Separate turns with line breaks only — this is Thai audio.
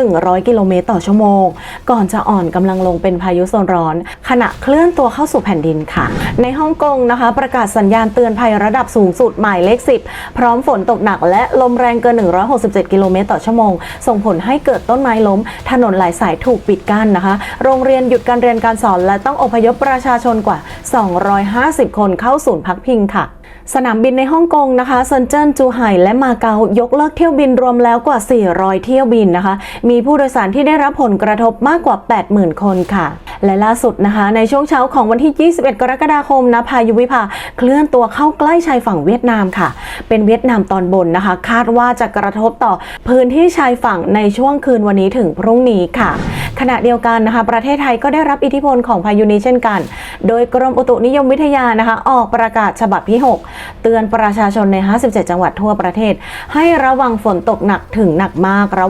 100 กิโลเมตรต่อชั่วโมง ก่อนจะอ่อนกำลังลงเป็นพายุโซนร้อน ขณะเคลื่อนตัวเข้าสู่แผ่นดินค่ะ ในฮ่องกงนะคะ ประกาศสัญญาณเตือนภัยระดับสูงสุดหมายเลข 10 พร้อมฝนตกหนักและลมแรงเกิน 167 กิโลเมตรต่อชั่วโมง ส่งผลให้เกิดต้นไม้ล้ม ถนนหลายสายถูกปิดกั้นนะคะ โรงเรียนหยุดการเรียนการสอนและต้องอพยพประชาชนกว่า 250 คนเข้าศูนย์พักพิงค่ะ สนามบินในฮ่องกงนะคะเซินเจิ้นจูไห่และมาเก๊ายกเลิกเที่ยวบินรวมแล้วกว่า 400 เที่ยวบินนะคะ มีผู้โดยสารที่ได้รับผลกระทบมากกว่า 80,000 คนค่ะ และล่าสุดนะคะ ในช่วงเช้าของวันที่ 21 กรกฎาคมนะพายุวิภาเคลื่อนตัวเข้าใกล้ชายฝั่งเวียดนามค่ะ เป็นเวียดนามตอนบนนะคะ คาดว่าจะกระทบต่อพื้นที่ชายฝั่งในช่วงคืนวันนี้ถึงพรุ่งนี้ค่ะ ขณะเดียวกันนะคะ ประเทศไทยก็ได้รับอิทธิพลของพายุนี้เช่นกัน โดยกรมอุตุนิยมวิทยานะคะ ออกประกาศฉบับที่ 6 เตือนประชาชนใน 57 จังหวัดทั่วประเทศ ให้ระวังฝนตกหนักถึงหนักมากระหว่าง